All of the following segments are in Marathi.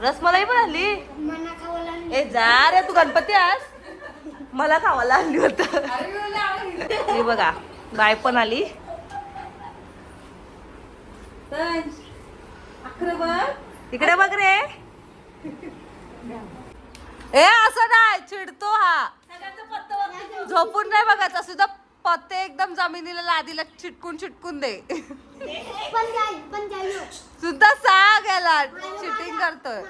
रसमलाई पण आणली? खावाला ए जा रे तू गणपती आज मला खावायला आणली होत. हे बघा गाय पण आली. इकडे बघ रे. ए असं नाही चिडतो हा. झोपून नाही बघायचं सुद्धा पत्ते एकदम जमिनीला लादीला चिटकून चिटकून दे. पण पण सुद्धा सांग याला चिटिंग करतोय.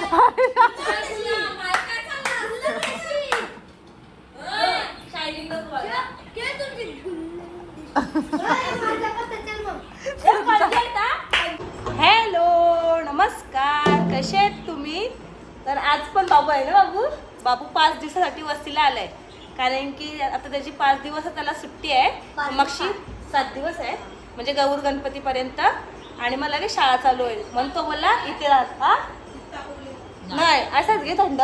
दिवसासाठी वस्तीला आलाय. कारण की आता त्याची पाच दिवस त्याला सुट्टी आहे. मगशी सात दिवस आहे. म्हणजे गौर गणपतीपर्यंत. आणि मग लगेच शाळा चालू होईल. म्हणून तो इथे राहत हा? नाही. असंच घे थंड.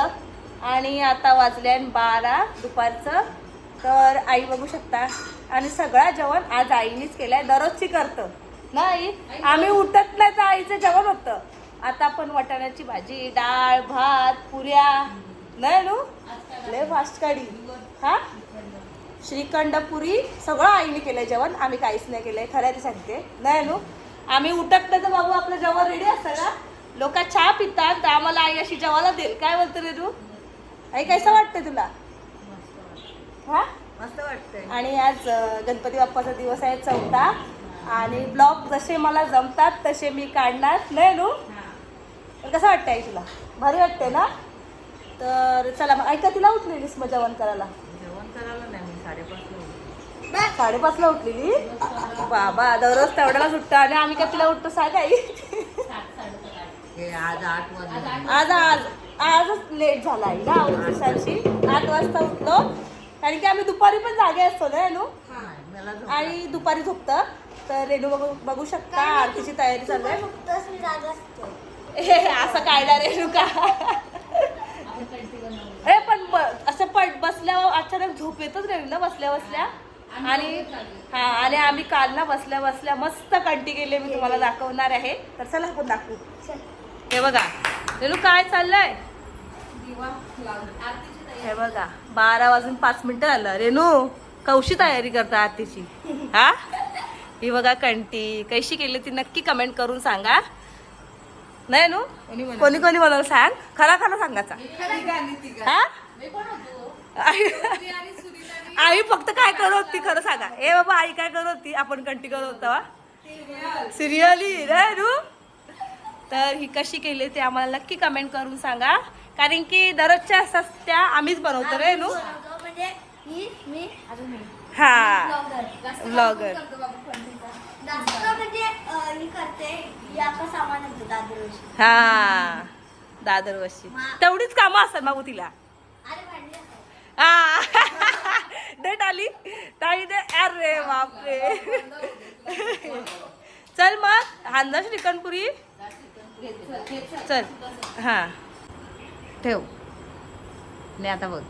आणि आता वाजले बारा दुपारचं. तर आई बघू शकता. आणि सगळा जेवण आज आईनेच केलंय. दररोजची करतं. नाही. आम्ही उठत नाही तर आईचं जेवण होतं. आता आपण वाटाण्याची भाजी डाळ भात पुऱ्या नाही नू लय फास्ट काढी हा? श्रीखंड पुरी सगळं आईने केलंय जेवण. आम्ही काहीच नाही केलंय. खरं ते सांगते. नाही नू आम्ही उठत नाही तर बाबू आपलं जेवण रेडी असतं ना लोक चहा पितात. तर आम्हाला आई अशी जेवायला देईल. काय बोलतो रे तू? आई कसं वाटतं तुला? हा? मस्त वाटतंय. आणि आज गणपती बाप्पाचा दिवस आहे चौथा. आणि ब्लॉग जसे मला जमतात तसे मी काढणार. नाही तर कसं वाटतं आई तुला? भारी वाटते ना? तर चला मग ऐका तिला उठलेलीस मग जेवण करायला. जेवण करायला नाही मी साडेपाचला उठले. साडेपाचला उठलेली बाबा दररोज तेवढ्याला उठतो आणि आम्ही का तिला उठतो सांग आई हे आज आठ वाजले. आज आज आजच लेट झाला आई ना दिवसांची. आठ वाजता उठलो. कारण की आम्ही दुपारी पण जागे असतो ना रेणू? आणि दुपारी झोपतं. तर रेणू बघू बघू शकता आरतीची तयारी चालू आहे. फक्तच मी जागा असतो. हे असं काय ना रेणू का? हे पण असं पड बसल्यावर अचानक झोप येतच रेणू ना बसल्या बसल्या? आणि हा आणि आम्ही काल ना बसल्या बसल्या मस्त कंटी गेले मी तुम्हाला दाखवणार आहे. तर चला आपण दाखवू. हे बघा. रेणू काय चाललंय? हे बघा. बारा वाजून पाच मिनिटं झालं. रेणू कौशी तयारी करता आरतीची. हा? ही बघा कंटी. कशी केली ती नक्की कमेंट करून सांगा. नाही नू? कोणी कोणी बनवलं सांग. खरा खरा सांगायचा. हा? आई आई फक्त काय करत होती खरं सांगा. ए बाबा आई काय करत होती? आपण कंटी करत होता सिरियली रे नू? तर ही कशी केली ते आम्हाला नक्की कमेंट करून सांगा. कारण की दररोजच्या असतात त्या आम्हीच बनवतो रे नू. म्हणजे मी मी अजून मी. हा. ब्लॉगर ब्लॉगर जास्त म्हणजे अं, ही करते ही आपलं सामान होतं दादरोशी हा दादर वशी तेवढीच कामं असतात मागू तिला. अरे भांडली असतात. हा. डेट आली. ताई दे अरे बापरे. चल मग हांदा श्रीकंठपुरी चल. हा. ठेव. नाही आता बघ.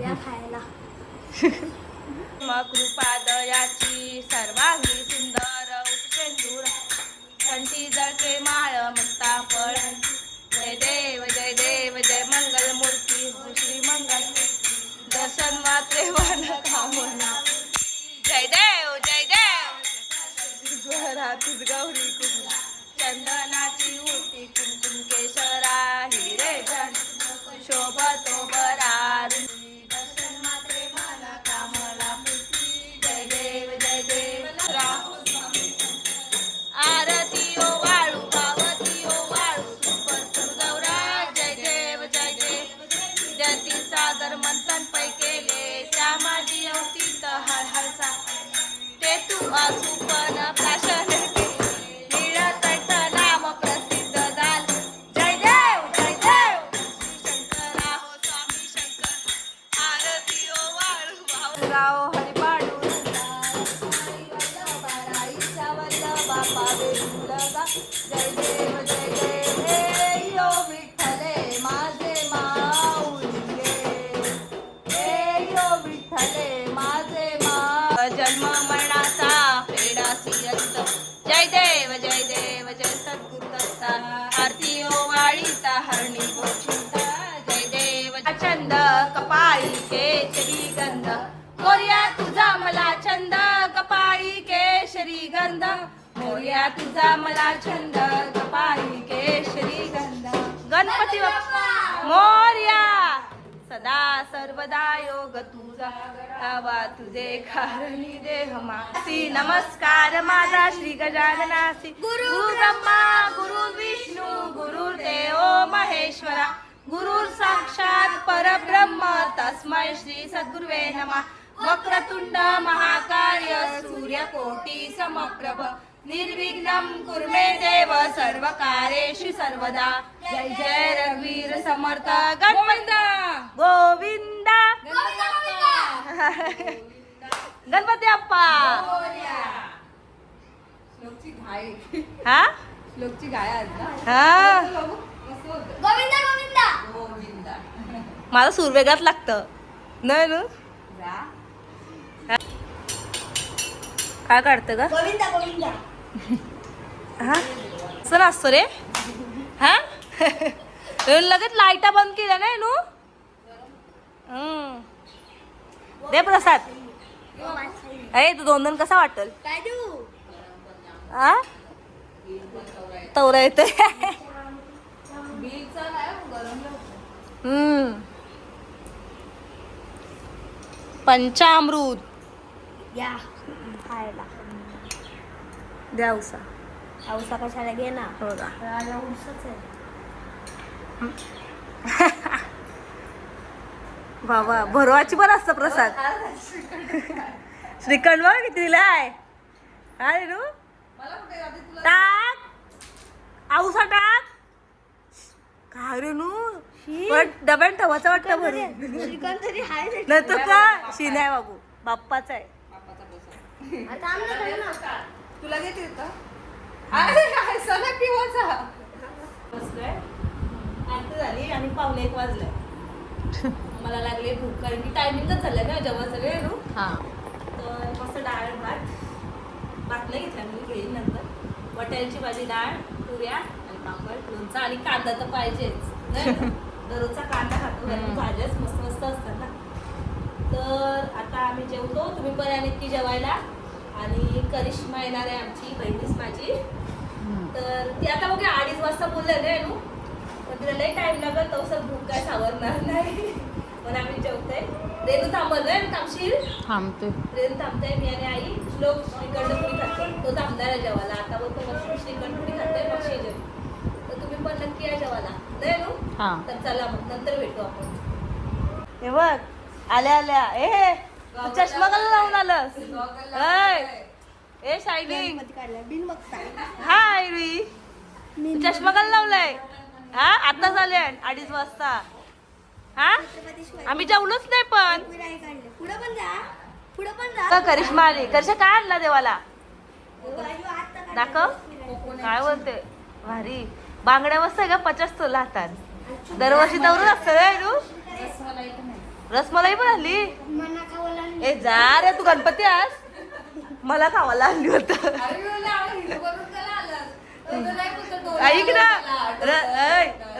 या खायला. कृपादयाची सर्वांगी सुंदर उत्पेंदूर कंठी जळके माळ मुक्ता फळ छंद कपाळी केशरी गंध. मोर्या तुझा मला छंद कपाई केशरी गंध. मोर्या मला छंद कपाळी केशरी गंध. गणपती मोर्या! सदा सर्वदा योग तुझा गावा तुझे कारणी देह मासी नमस्कार माझा श्री गजाननासी. गुरु ब्रह्मा गुरु विष्णू गुरु देव महेश्वरा. गुरु साक्षात परब्रह्म तस्मै श्री सद्गुरुवे नमः. वक्रतुंड महाकाय सूर्यकोटी समप्रभ. निर्विघ्नं कुर्मे देव सर्व कार्येषु सर्वदा। जय जय रघुवीर समर्थ। गणपती गोविंदा गणपती अप्पा! हा? लोकची गाय आहेत ना? हा. गोविंदा गोविंदा! गोविंदा. माझा सूर वेगळाच लागतं. नाही ना? काय काढतं का गोविंदा गोविंदा! हा? असं नसतो रे? हा? लगेच लाईटा बंद केल्या नाही नू. दे प्रसाद. अरे तू दोन दोन कसा वाटल? हा तवरा येतोय. हम्म. पंचामृत. या खायला. द्या उसा औसा कशाला घे ना हो का राजा आहे बाबा भरवाची पण असतं प्रसाद श्रीखंड बघ किती दिलाय काय रू टाक आऊसा टाक काय रे नू पण डब्यात ठेवायचं वाटतं भरून श्रीकांत तरी हाय. नाही तर का शिन आहे बाबू बाप्पाचा आहे आता ना. तुला घेते का? अरे काय सगळा पिवाचा बसलोय. आरती झाली आणि पावणे एक वाजले. मला लागले भूक कारण की टायमिंगच झालं ना जेव्हा सगळे रू हा. तर मस्त डाळ भात भात नाही घेतला मी घेईन नंतर. वटाण्याची भाजी डाळ पुऱ्या आणि पापड लोणचा आणि कांदा तर पाहिजेच नाही का? दररोजचा कांदा खातो की. भाज्याच मस्त मस्त असतात ना. तर आता आम्ही जेवतो तुम्ही पण नक्की जेवायला. आणि करिश्मा येणार आहे आमची बहिणीच माझी. तर ती आता बघा अडीच वाजता बोलले ना नू? पण तिला लई टाइम लागत तसं भूक काय सावरणार नाही. पण आम्ही जेवतोय. रेणू थांबल ना थांबशील? थांबते. ट्रेन थांबते मी आणि आई. श्लोक श्रीखंड पुरी खाते तो थांबणार आहे जेवायला. आता बोलतो मग श्रीखंड पुरी खाते मग शेजेल तर तुम्ही पण नक्की या जेवायला. नाही नू तर चला मग नंतर भेटू आपण. हे बघ आल्या आल्या. ए तू चष्मा कला लावून आलंस? ए शायनिंग हाय री तू चष्मा कला लावलाय? हा आताच आले अडीच वाजता. हा? आम्ही जेवलोच नाही पण. करिश्मा आली? करिश्मा काय आणला देवाला? आता. दाखव. काय बोलते? भारी. बांगड्या मस्त आहे का पचास तोला हातात. दरवर्षी दौरच असतं रे रसमलाई पण आणली? मना खावाला आणली. ए जा रे तू गणपती आज मला खावायला आणली होत ऐक ना.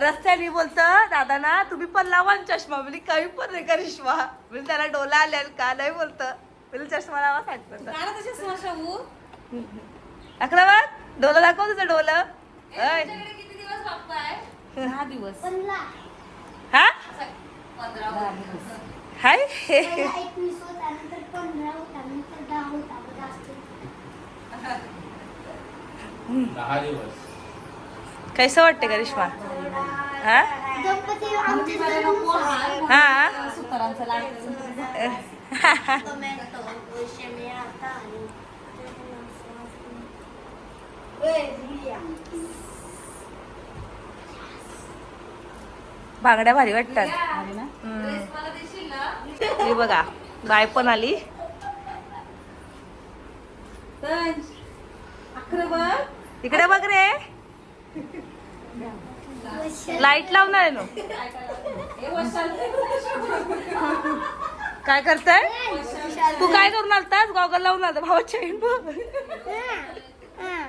रस्त्याने बोलत दादा ना तुम्ही पण लावा चष्मा. म्हणजे काही पण नाही करिश्मा म्हणजे त्याला डोला आल्या का नाही बोलत? म्हणजे चष्मा लावा सांगतो अकरा बघ डोला दाखव तुझं डोलं ऐ. दहा दिवस. हा? हाय. कैसं वाटते करिश्मा हा. हा? बांगड्या भारी वाटतात. हे बघा गाय पण आली. इकडे बघ रे. लाइट लावणार आहे नो? काय करताय? तू काय करून आलतास? गॉगल लावून आलता भावाच्या बघ हा.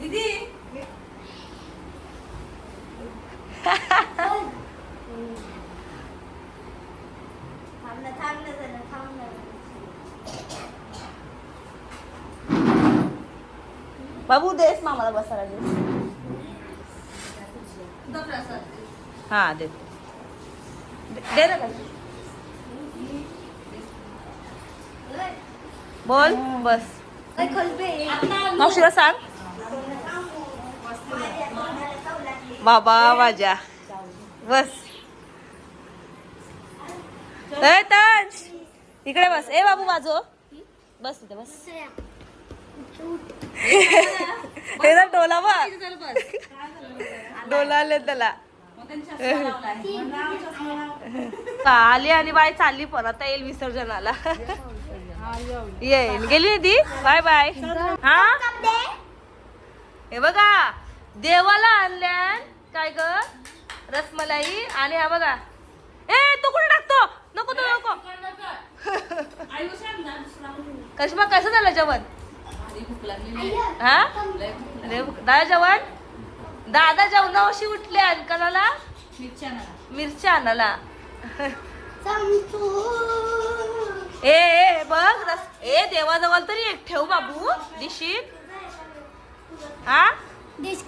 दीदी थांब ना थांब ना जरा थांब ना बाबू देस मामाला बसायला देस. हा दे. दे- ना. बोल बस. मावशीला सांग. बाबा माझ्या बस. तंज इकडे बस. ए बाबू माझो हो. बस तिथे बस. हे डोला बघ. डोला आले त्याला आली आणि बाय चालली पण आता येईल विसर्जनाला. येईल. गेली ती बाय बाय. हा? हे बघा. देवाला आणल्यान काय ग? रसमलाई आणि हा बघा. ए तू कुठे टाकतो? नको तू नको. कशमा कसं झालं जेवण? हा? दादा जेवण? दादा जेवणावशी उठले आणि कणाला मिरच्या आणाला ए ए बघ रस ए देवाजवळ तरी एक ठेव बाबू दिशी. हा? डिश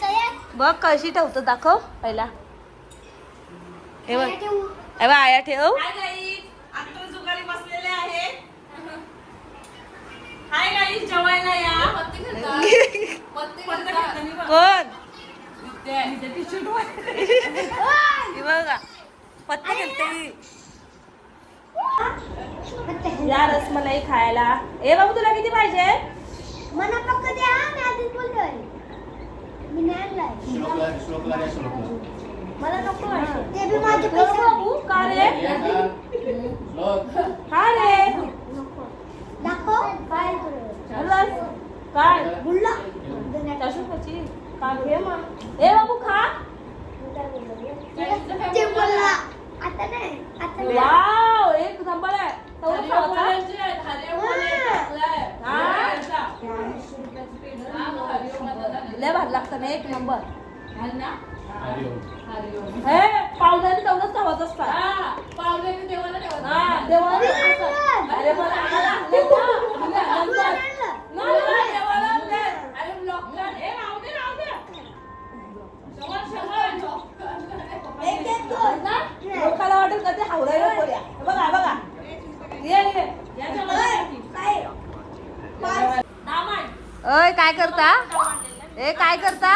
बघ कशी ठेवतो दाखव पहिला. हे बघ. हे बघ आया ठेव. कोण? ही बघा. पत्ते खेळते या रसमलाई खायला. ए बाबू तुला किती पाहिजे? मला पक्क द्या मी आधीच बोलतोय श्लोकला श्लोकला द्या श्लोकला मला नको ते बी माझे नको पैसे बाबू का रे ये का? श्लोक हा रे नको दाखव काय रस काय बुल्ला कशी का घे मग ए बाबू खा ते बोलला आता नाही आता नाही वाव एक नंबर आहे तवून खावाचा? लय भारी लागतं ना एक नंबर. हे पावण्याने तेवढंच खावत असतात हा, देवाला ठेवत असतात. अरे पण आम्हाला आणले ना. आम्ही आणलं. नाही, नाही, देवाला आणले. एक एक दोन. ना? लोकाला वाटेल का ते हावरायला पोऱ्या. हे बघा हे बघा. ये ये. काय? ओय काय करता? ए काय करता?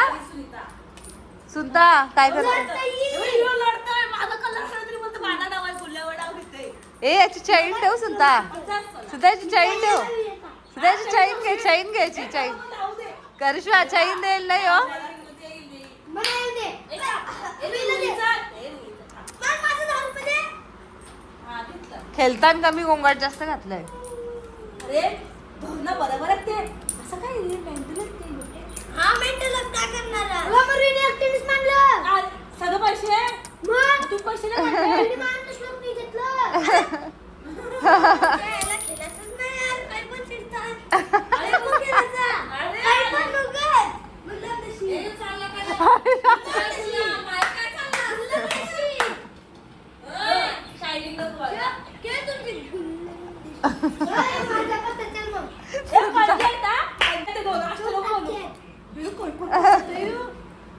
सुनता काय करता? ए याची चैन ठेव सुनता. सुद्धा याची चैन ठेव. सुद्धा याची चैन घे चैन घ्यायची चैन करिश्मा चैन देईल नाही हो? मला खेळताना कमी गोंगाट जास्त घातलंय. अरे बरोबर आहे ते. असं काय हा मेंटल काय करणार मग सगळं पैसे मग? तू पैसे नाही घेतलं यायला खेळायचंच नाही यार, काय पण चिडतात. अरे मग खेळायचा. काय पण नुकत. म्हणलं तशी. म्हणलं तशी. म्हणलं तशी. शायनिंग नको बघ. खेळ- खेळ तुमची. अरे, माझ्या पत्त्याच्या मग. ए, पडले आहेत हा? पडले ते दोन, असं नको बोलू. बिल कोण पण बसतंय.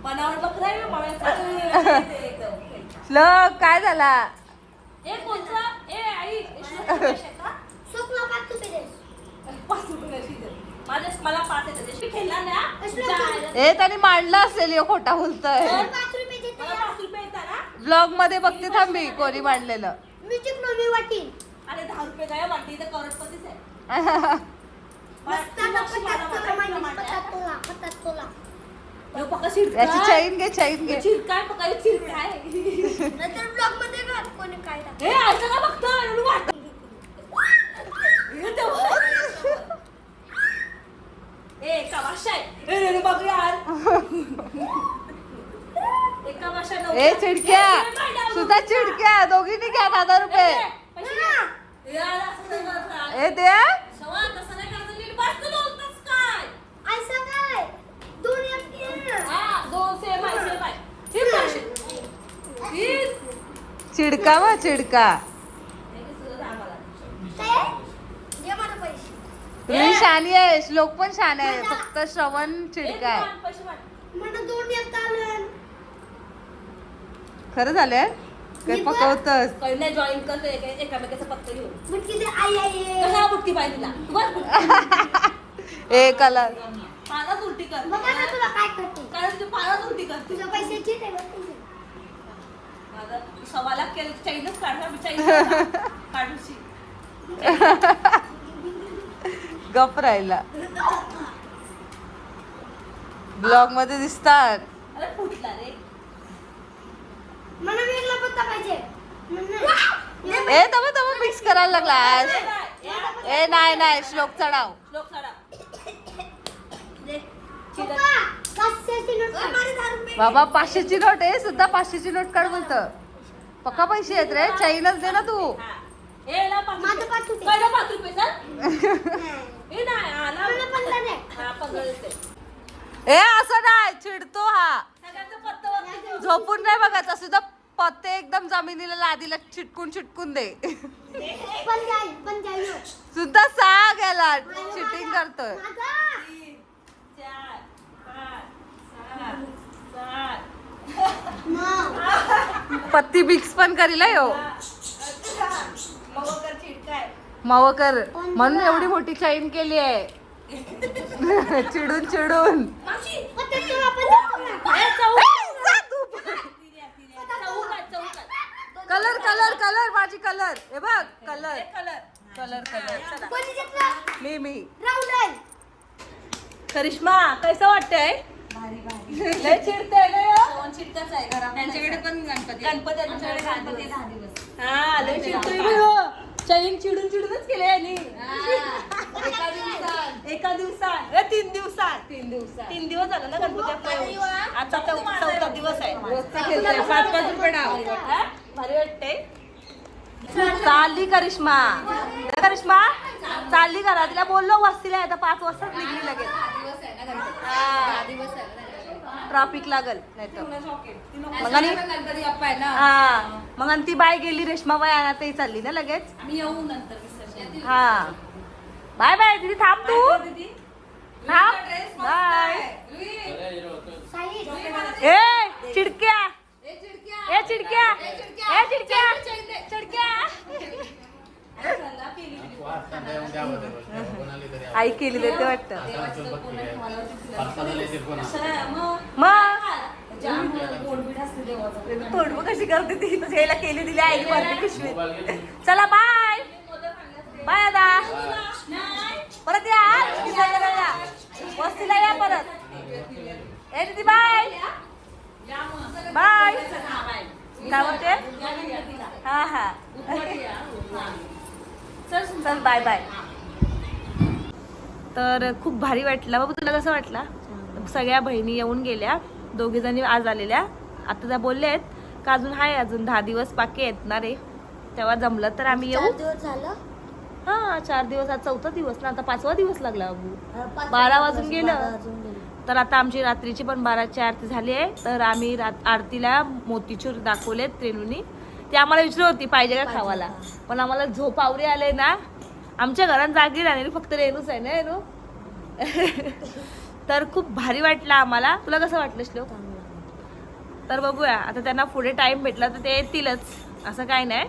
मनावर बकरा आहे, मला चांगलं ते एकदम. श्लोक काय झाला ए, कोणचा? ए, आई, सुकला पाच रुपये दे. पाच रुपये कशी दे? माझे मला पाच येतात. जशी खेळला ना, श्लोक तुझ्या आईला- ए त्याने मांडला असेल खोटा बोलतोय मला पाच रुपये देते मला यार. पाच रुपये येतात ना? ब्लॉगमध्ये बघते थांबी कोणी मांडलेलं मी मी वाटीन अरे दहा रुपये काय तर करोडपतीच आहे. याची चैन घे चैन घे चिरकाय पक्का चिरकाय नंतर ब्लॉगमध्ये बघ कोणी काय टाकलं. हे असं का बघतो एवढं वाट हे तेव्हा- ए एका भाषा आहे ए रे बघ यार एका भाषा नव्हतं. ए चिडक्या ए, ए, मैदा, सुद्धा चिडक्या दोघींनी घ्या हजार रुपये ए, पैसे दे. ए, यार, असं नाही करत. ए द्या सवा, तसं नाही करायचं, नीट बस तू बोलतोस काय? हा, दोन सेम आहे, सेम आहे. चिडका वा चिडका घे सुद्धा दहा मला. तुम्ही शानी आहे श्लोक पण शान आहे फक्त श्रवण चिडका आहे. खरं झालंय? काय पकवतस काही नाही जॉईन करते एका- एकामेकाचं पत्ता घेऊन. पण किती आई आई कसा बुटकी पाहिजे तिला? तू बस बुटकी. ए कलर उलटी कर. कारण तू उलटी कर. माझं सव्वा लाख केलं काढणार मी काढूशी. गप राहिला. ब्लॉगमध्ये दिसतात. अरे फुटला रे. मला वेगळा पत्ता पाहिजे. म्हणून- ए तब तब मिक्स करायला लागला ए नाही नाही श्लोक चढाव. बाबा पाचशेची नोट आहे सुद्धा पाचशेची नोट काढ बोलत पक्का पैसे आहेत रे? चाईनच दे ना तू. ए असं नाही चिडतो हा. झोपून नाही बघायचं सुद्धा पत्ते एकदम जमिनीला लादीला चिटकून चिटकून दे. सुद्धा सांग याला चिटिंग करतोय. पत्ती मिक्स पण करील हं ह्यो मग वगैरे चिडकाय मावकर म्हणून एवढी मोठी चैन केली आहे. चिडून चिडून. आहे, आहे. कलर कलर कलर माझी कलर हे बघ कलर कलर कलर? मी मी. करिश्मा कसं वाटतंय? लय चिडतंय? त्यांच्याकडे पण गणपती गणपती आहे हा लय चिडतोय. चैन चिडून चिडूनच केले यांनी एका दिवसात ए, तीन दिवसात तीन दिवसात तीन दिवस झालं ना गणपती आता चौ- चौथा दिवस आहे पाच पाच रुपये डाव हा? भारी वाटतंय चालली करिश्मा करिश्मा चालली घरा तिला बोललो वस्तीला आता पाच वाजताच निघली लगेच ट्रॅफिक लागल नाही तर मग आणि गणपती बाप्पा आहे ना. हा. मग आणि ती बाय गेली रेश्मा बाय आणि आता ही चालली ना लगेच. आम्ही येऊ नंतर विसर्जन हा. बाय बाय दीदी थांब तू. थांब. बाय. ए चिडक्या. ए चिडक्या. ए चिडक्या. चिडक्या. आई केली देते वाटतं. मग? तोंड कशी करते ती? तुझ्या यायला केली दिली आई वरती पिशवीत चला बाय बाय दादा. परत या. वस्तीला या परत. ए दीदी बाय बाय काय म्हणते? हा हा. चल बाय बाय तर खूप भारी वाटलं. बाबा तुला कसं वाटला? सगळ्या बहिणी येऊन गेल्या. दोघी जणी आज आलेल्या. आता त्या बोलल्या आहेत का अजून आहे अजून दहा दिवस बाकी आहेत ना रे तेव्हा जमलं तर आम्ही येऊ. चार दिवस झालं? हा चार दिवस. आज चौथा दिवस ना. आता पाचवा दिवस लागला बाबू. बारा वाजून गेलं. तर आता आमची रात्रीची पण बाराची आरती झाली आहे. तर आम्ही रात आरतीला मोतीचूर दाखवलेत रेणूनी ती आम्हाला विचारत होती पाहिजे का खावाला पण आम्हाला झोप आवरी आले ना. आमच्या घरात जागी राहिलेली फक्त रेणूच आहे ना रेणू? तर खूप भारी वाटलं आम्हाला. तुला कसं वाटलं श्लोक? तर बघूया. आता त्यांना पुढे टाइम भेटला तर ते येतीलच. असं काय नाही.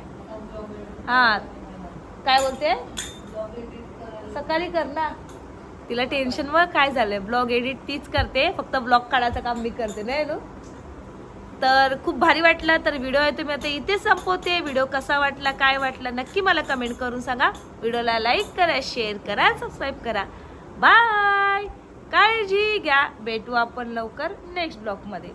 हा. काय बोलते? सकाळी कर ना. तिला टेन्शन व काय झालंय? ब्लॉग एडिट तीच करते. फक्त ब्लॉग काढायचं काम मी करते नाही ना तर खूप भारी वाटलं. तर व्हिडिओ आहे तुम्ही आता इथे संपवते. व्हिडिओ कसा वाटला काय वाटला नक्की मला कमेंट करून सांगा. व्हिडिओला लाईक करा शेअर करा सबस्क्राईब करा. बाय काळजी घ्या. भेटू आपण लवकर नेक्स्ट ब्लॉगमध्ये